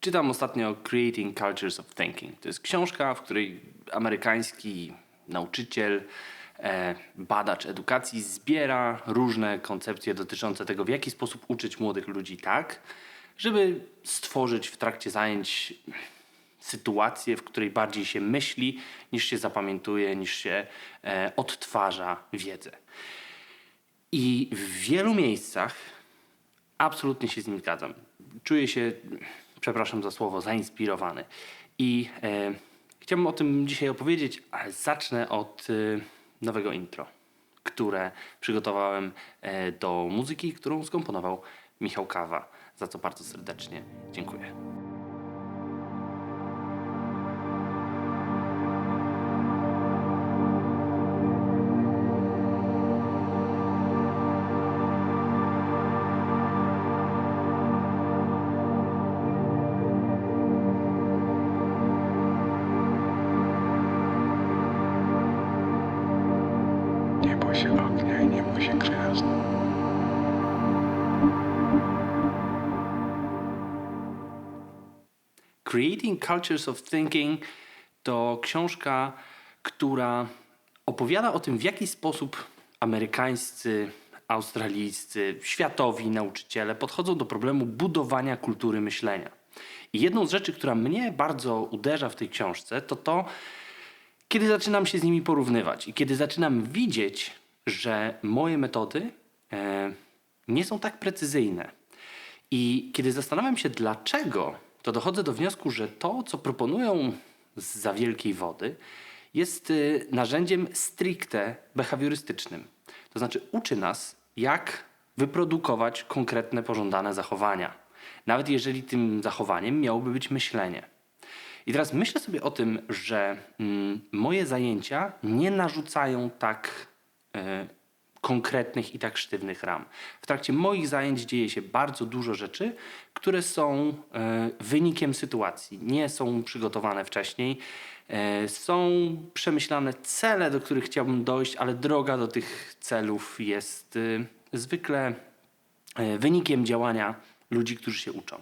Czytam ostatnio Creating Cultures of Thinking. To jest książka, w której amerykański nauczyciel, e, badacz edukacji zbiera różne koncepcje dotyczące tego, w jaki sposób uczyć młodych ludzi tak, żeby stworzyć w trakcie zajęć sytuację, w której bardziej się myśli, niż się zapamiętuje, niż się e, odtwarza wiedzę. I w wielu miejscach absolutnie się z nim zgadzam. Czuję się, przepraszam za słowo, zainspirowany. I e, chciałbym o tym dzisiaj opowiedzieć, ale zacznę od e, nowego intro, które przygotowałem e, do muzyki, którą skomponował Michał Kawa, za co bardzo serdecznie dziękuję. Się gwiazd. Creating Cultures of Thinking to książka, która opowiada o tym, w jaki sposób amerykańscy, australijscy, światowi nauczyciele podchodzą do problemu budowania kultury myślenia. I jedną z rzeczy, która mnie bardzo uderza w tej książce, to to, kiedy zaczynam się z nimi porównywać i kiedy zaczynam widzieć, że moje metody e, nie są tak precyzyjne. I kiedy zastanawiam się dlaczego, to dochodzę do wniosku, że to, co proponują z za wielkiej wody, jest y, narzędziem stricte behawiorystycznym. To znaczy uczy nas, jak wyprodukować konkretne pożądane zachowania. Nawet jeżeli tym zachowaniem miałoby być myślenie. I teraz myślę sobie o tym, że mm, moje zajęcia nie narzucają tak konkretnych i tak sztywnych ram. W trakcie moich zajęć dzieje się bardzo dużo rzeczy, które są e, wynikiem sytuacji, nie są przygotowane wcześniej. E, są przemyślane cele, do których chciałbym dojść, ale droga do tych celów jest e, zwykle e, wynikiem działania ludzi, którzy się uczą.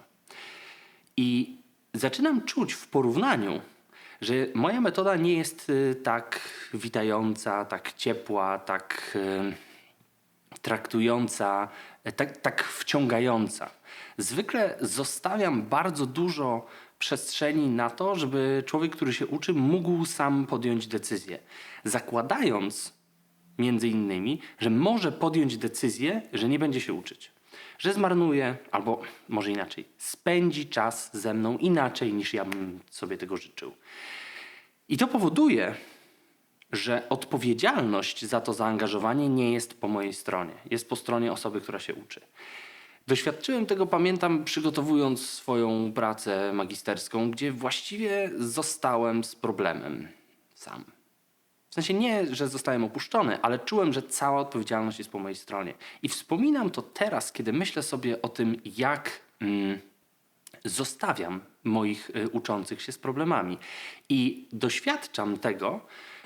I zaczynam czuć w porównaniu, że moja metoda nie jest y, tak witająca, tak ciepła, tak y, traktująca, e, tak, tak wciągająca. Zwykle zostawiam bardzo dużo przestrzeni na to, żeby człowiek, który się uczy, mógł sam podjąć decyzję. Zakładając między innymi, że może podjąć decyzję, że nie będzie się uczyć. Że zmarnuje, albo może inaczej, spędzi czas ze mną inaczej niż ja bym sobie tego życzył. I to powoduje, że odpowiedzialność za to zaangażowanie nie jest po mojej stronie, jest po stronie osoby, która się uczy. Doświadczyłem tego, pamiętam, przygotowując swoją pracę magisterską, gdzie właściwie zostałem z problemem sam. W sensie nie, że zostałem opuszczony, ale czułem, że cała odpowiedzialność jest po mojej stronie. I wspominam to teraz, kiedy myślę sobie o tym, jak mm, zostawiam moich y, uczących się z problemami. I doświadczam tego,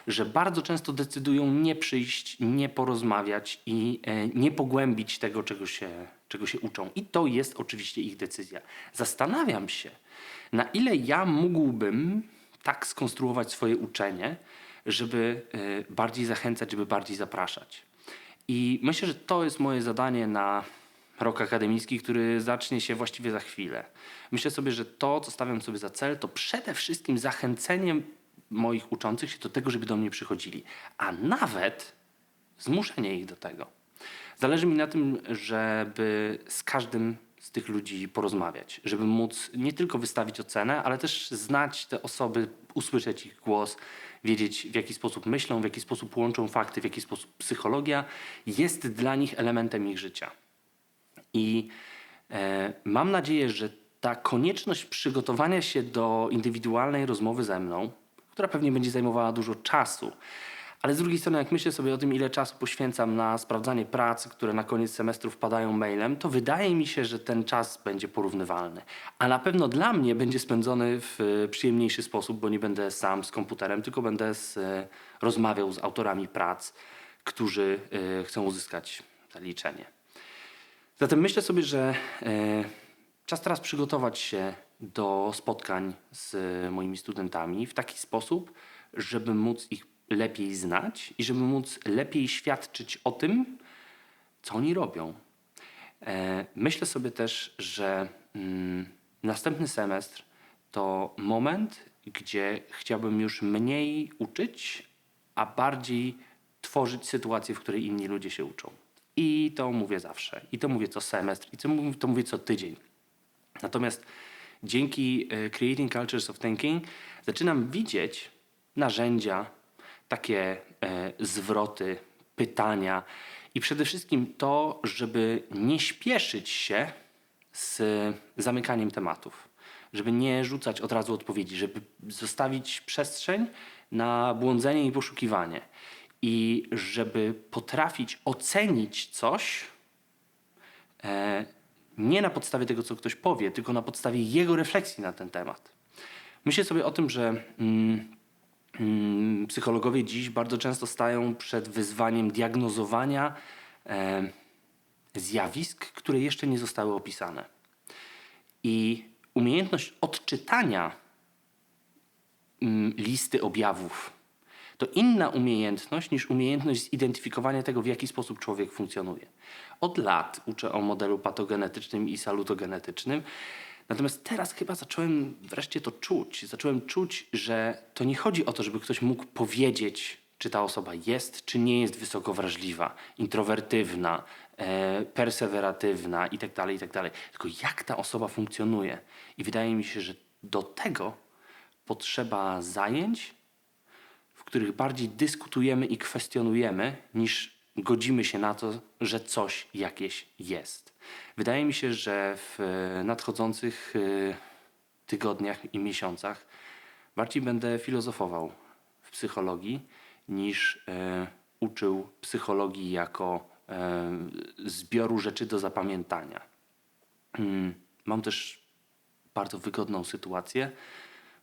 że bardzo często decydują nie przyjść, nie porozmawiać i e, nie pogłębić tego, czego się, czego się uczą. I to jest oczywiście ich decyzja. Zastanawiam się, na ile ja mógłbym tak skonstruować swoje uczenie, żeby e, bardziej zachęcać, żeby bardziej zapraszać. I myślę, że to jest moje zadanie na rok akademicki, który zacznie się właściwie za chwilę. Myślę sobie, że to, co stawiam sobie za cel, to przede wszystkim zachęceniem moich uczących się do tego, żeby do mnie przychodzili, a nawet zmuszenie ich do tego. Zależy mi na tym, żeby z każdym z tych ludzi porozmawiać, żeby móc nie tylko wystawić ocenę, ale też znać te osoby, usłyszeć ich głos, wiedzieć w jaki sposób myślą, w jaki sposób łączą fakty, w jaki sposób psychologia jest dla nich elementem ich życia. I e, mam nadzieję, że ta konieczność przygotowania się do indywidualnej rozmowy ze mną, która pewnie będzie zajmowała dużo czasu, ale z drugiej strony, jak myślę sobie o tym, ile czasu poświęcam na sprawdzanie prac, które na koniec semestru wpadają mailem, to wydaje mi się, że ten czas będzie porównywalny. A na pewno dla mnie będzie spędzony w e, przyjemniejszy sposób, bo nie będę sam z komputerem, tylko będę z, e, rozmawiał z autorami prac, którzy e, chcą uzyskać zaliczenie. Zatem myślę sobie, że czas teraz przygotować się do spotkań z moimi studentami w taki sposób, żeby móc ich lepiej znać i żeby móc lepiej świadczyć o tym, co oni robią. E, Myślę sobie też, że mm, następny semestr to moment, gdzie chciałbym już mniej uczyć, a bardziej tworzyć sytuację, w której inni ludzie się uczą. I to mówię zawsze. I to mówię co semestr. I to mówię, co tydzień. Natomiast dzięki e, Creating Cultures of Thinking zaczynam widzieć narzędzia, takie e, zwroty, pytania i przede wszystkim to, żeby nie śpieszyć się z zamykaniem tematów, żeby nie rzucać od razu odpowiedzi, żeby zostawić przestrzeń na błądzenie i poszukiwanie. I żeby potrafić ocenić coś, e, nie na podstawie tego, co ktoś powie, tylko na podstawie jego refleksji na ten temat. Myślę sobie o tym, że mm, psychologowie dziś bardzo często stają przed wyzwaniem diagnozowania e, zjawisk, które jeszcze nie zostały opisane. I umiejętność odczytania mm, listy objawów to inna umiejętność niż umiejętność zidentyfikowania tego, w jaki sposób człowiek funkcjonuje. Od lat uczę o modelu patogenetycznym i salutogenetycznym. Natomiast teraz chyba zacząłem wreszcie to czuć. Zacząłem czuć, że to nie chodzi o to, żeby ktoś mógł powiedzieć, czy ta osoba jest, czy nie jest wysoko wrażliwa, introwertywna, e, perseweratywna itd., itd. Tylko jak ta osoba funkcjonuje. I wydaje mi się, że do tego potrzeba zajęć, w których bardziej dyskutujemy i kwestionujemy, niż godzimy się na to, że coś jakieś jest. Wydaje mi się, że w e, nadchodzących e, tygodniach i miesiącach bardziej będę filozofował w psychologii niż e, uczył psychologii jako zbioru rzeczy do zapamiętania. Mm, Mam też bardzo wygodną sytuację,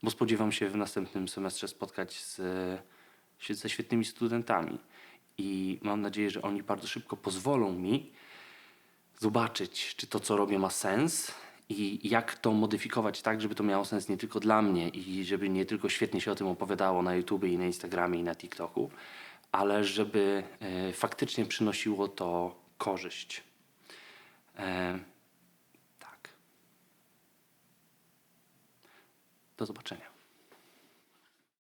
bo spodziewam się w następnym semestrze spotkać z, ze świetnymi studentami. I mam nadzieję, że oni bardzo szybko pozwolą mi zobaczyć, czy to, co robię, ma sens i jak to modyfikować tak, żeby to miało sens nie tylko dla mnie i żeby nie tylko świetnie się o tym opowiadało na YouTube i na Instagramie i na TikToku, ale żeby e, faktycznie przynosiło to korzyść. E, tak. Do zobaczenia.